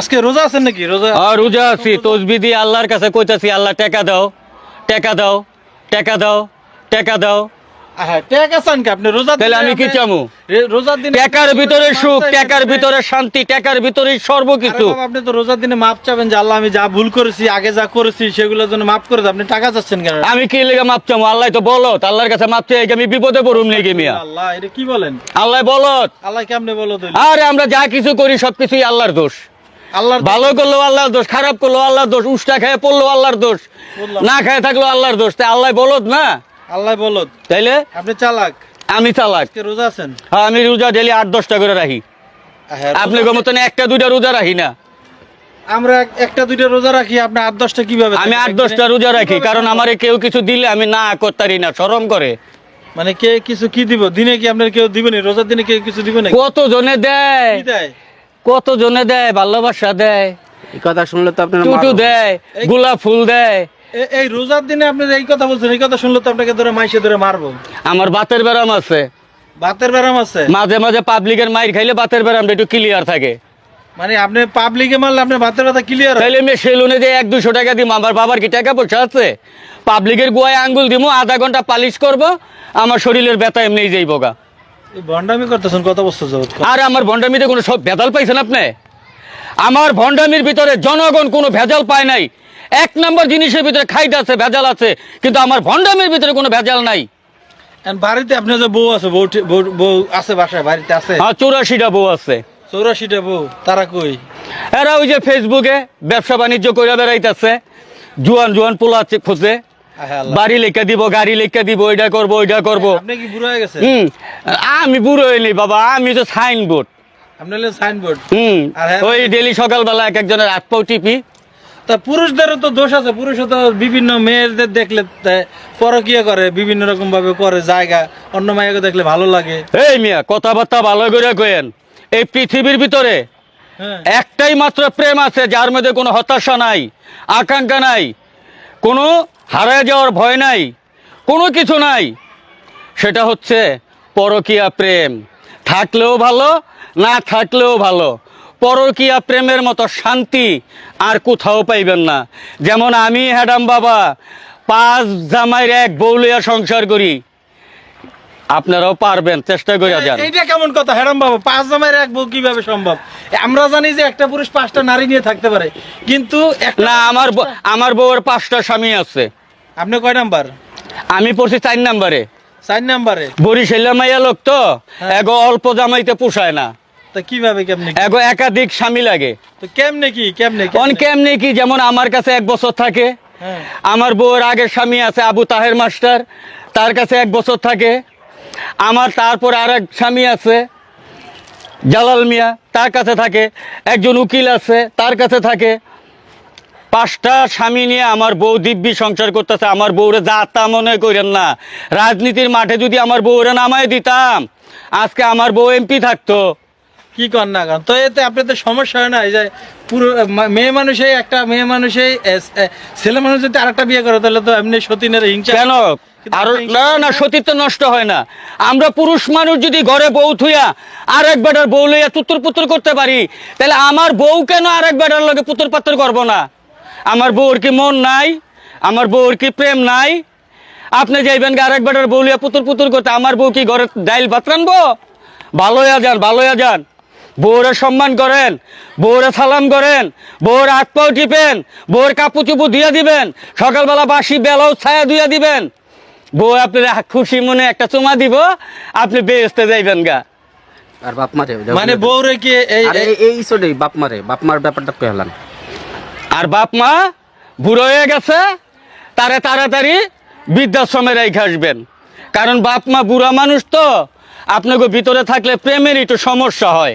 আজকে রোজা আছেন নাকি? রোজা আর রোজা আছি তসবি দিয়ে আল্লাহর কাছে কইতাছি আল্লাহ টাকা দাও টাকা দাও টাকা দাও টাকা দাও। আমি কি লেগে মাপ চামু? আল্লাহ তো বলো আল্লাহর কাছে মাপ চাই আমি বিপদে পড়ুম নাকি মিয়া। কি বলেন? আল্লাহ বলত আল্লাহ কেমনে বলো আরে আমরা যা কিছু করি সবকিছুই আল্লাহর দোষ। আল্লাহর ভালো করল আল্লাহর দোষ খারাপ করল আল্লাহর দোষ উষ্টা খেয়ে পড়ল আল্লাহর দোষ না খেয়ে থাকল আল্লাহর দোষ। তাই আল্লাহ বলত না? আল্লাহ বলো তাইলে? আপনি চালাক। আমি চালাক। রোজা আছেন? হ্যাঁ আমি রোজা ডেলি আট দশটা করে রাখি। আপনি মতন একটা দুইটা রোজা রাখি না। আমরা একটা দুইটা রোজা রাখি আপনি আট দশটা কীভাবে আমি আট দশটা রোজা রাখি কারণ? আমারে কেউ কিছু দিলে আমি না করতারি না সরম করে। মানে কে কিছু কি দিব? দিনে কি আপনার কেউ দিবেনি রোজার দিনে কেউ কিছু দিবে নাকি? কত জনে দেয় দেয়? কত জনে দেয় ভালোবাসা দেয় এই কথা শুনলে তো আপনার টুটু দেয় গোলাপ ফুল দেয়। এই রোজার দিনে আপনি এই কথা বলছেন এই কথা শুনলে তো আপনাকে ধরে মাইসে ধরে মারবো। আমার বাতের ব্যারাম আছে। ভাতের ব্যারাম আছে? মাঝে মাঝে পাবলিকের মাইর খাইলে বাতের ব্যারামটা একটু ক্লিয়ার থাকে। মানে আপনি পাবলিকে মারলে আপনার ভাতের ব্যথা ক্লিয়ার তাইলে আমি সেলুনে যে এক দুশো টাকা দিব আমার বাবার কি টাকা পয়সা আছে? পাবলিকের গুয়ায় আঙ্গুল দিব আধা ঘণ্টা পালিশ করব আমার শরীরের ব্যথা এমনি যাইব গা ভন্ডামি করতেছেন কত বছর যাবত আর আমার ভণ্ডামিতে কোনো সব ভেজাল পাইছেন আপনি? আমার ভণ্ডামির ভিতরে জনগণ কোনো ভেজাল পায় নাই। এক নম্বর জিনিসের ভিতরে খাইতে আছে ভেজাল আছে কিন্তু আমার ভণ্ডামির ভিতরে কোনো ভেজাল নাই। বাড়িতে আপনার যে বউ আছে বউ বউ- আছে বাসায় বাড়িতে আছে? হ্যাঁ চৌরাশিটা বউ আছে। চৌরাশিটা বউ তারা কই? এরা ওই যে ফেসবুকে ব্যবসা বাণিজ্য করে বেড়াইতেছে জুয়ান জুয়ান পোলা খোঁজে। বাড়ি লেখা দিব গাড়ি লেখা দিব ওইটা করব ওইটা করব। আপনি কি বুড়ো হয়ে গেছে হুম আমি বুড়ো হইনি বাবা আমি তো সাইনবোর্ড আপনি সাইনবোর্ড হুম হ্যাঁ- ওই ডেলি সকালবেলা এক একজনের হাত পাও টিপি। তা পুরুষদেরও তো দোষ আছে পুরুষও তো বিভিন্ন মেয়েদের দেখলে করে বিভিন্ন রকম ভাবে করে জায়গা অন্য দেখলে ভালো লাগে। এই মিয়া কথাবার্তা ভালো করে এই পৃথিবীর ভিতরে হ্যাঁ। একটাই মাত্র প্রেম আছে যার মধ্যে কোনো হতাশা নাই আকাঙ্ক্ষা নাই। কোনো হারায় যাওয়ার ভয় নাই কোনো কিছু নাই। সেটা হচ্ছে পরকীয়া প্রেম। থাকলেও ভালো না থাকলেও ভালো। পরকীয়া প্রেমের মতো শান্তি আর কোথাও পাইবেন না। যেমন আমি হ্যাডাম বাবা পাঁচ জামাইয়ের এক বৌলিয়া সংসার করি। আপনারাও পারবেন চেষ্টা করে যান। এইটা কেমন কথা হ্যারাম বাবা পাঁচ জামাইয়ের এক বউ কীভাবে সম্ভব? আমরা জানি যে একটা পুরুষ পাঁচটা নারী নিয়ে থাকতে পারে কিন্তু না আমার আমার বউয়ের পাঁচটা স্বামী আছে। আপনি কয় নাম্বার? আমি পড়ছি চার নাম্বারে। চার নাম্বারে। বরিশাইলা মাইয়া লোক তো হ্যাঁ। এগো অল্প জামাইতে পোষায় না। তা কীভাবে কেমনে? এগো একাধিক স্বামী লাগে। তো কেমনে কি কেমনে কেমনে? কি যেমন আমার কাছে এক বছর থাকে হ্যাঁ। আমার বউয়ের আগের স্বামী আছে আবু তাহের মাস্টার তার কাছে এক বছর থাকে আমার তারপর আর এক স্বামী আছে জালাল মিয়া তার কাছে থাকে একজন উকিল আছে তার কাছে থাকে পাঁচটা স্বামী নিয়ে আমার বউ দিব্যি সংসার করতেছে আমার বউরে যা তা মনে করেন না। রাজনীতির মাঠে যদি আমার বউরে নামায় দিতাম আজকে আমার বউ এমপি থাকতো। কি কর না কর? তো এতে আপনাদের সমস্যা হয় না? এই যে পুরো মেয়ে মানুষে একটা মেয়ে মানুষে ছেলে মানুষ যদি আরেকটা বিয়ে করে তাহলে তো এমনি সতীনের হিংসা। কেন? আর না না সতীত্ব নষ্ট হয় না। আমরা পুরুষ মানুষ যদি ঘরে বউ থুইয়া আর এক বেটার বউ লইয়া তুত্তর পুত্তর করতে পারি তাহলে আমার বউ কেন আর এক বেটার লগে পুত্র পাত্তর করব না? আমার বউর কি মন নাই? আমার বউর কি প্রেম নাই? আপনি যাইবেন কি আরেক বেটার বউ লইয়া পুতুর পুতুর করতে আমার বউ কি ঘরে ডাইল ভাত রানবো? ভালো যান ভালো হইয়া যান। বউরে সম্মান করেন বউরে সালাম করেন বউর হাত পাও টিপেন বউর কাপু চুপু দিয়ে দিবেন সকালবেলা বাসি বেলাও ছায়া দিয়ে দিবেন। বউ আপনার খুশি মনে একটা চুমা দিব আপনি বেহেস্তে যাইবেন গা। আর বাপ মারে মানে বউরে কি এই এই- এই ইসোডে বাপ মারে বাপ মার ব্যাপারটা কই হলাম আর বাপ মা বুড়ো হয়ে গেছে, তারে তাড়াতাড়ি বৃদ্ধাশ্রমে রেখে আসবেন। কারণ বাপ মা বুড়া মানুষ তো, আপনাকে ভিতরে থাকলে প্রেমের একটু সমস্যা হয়।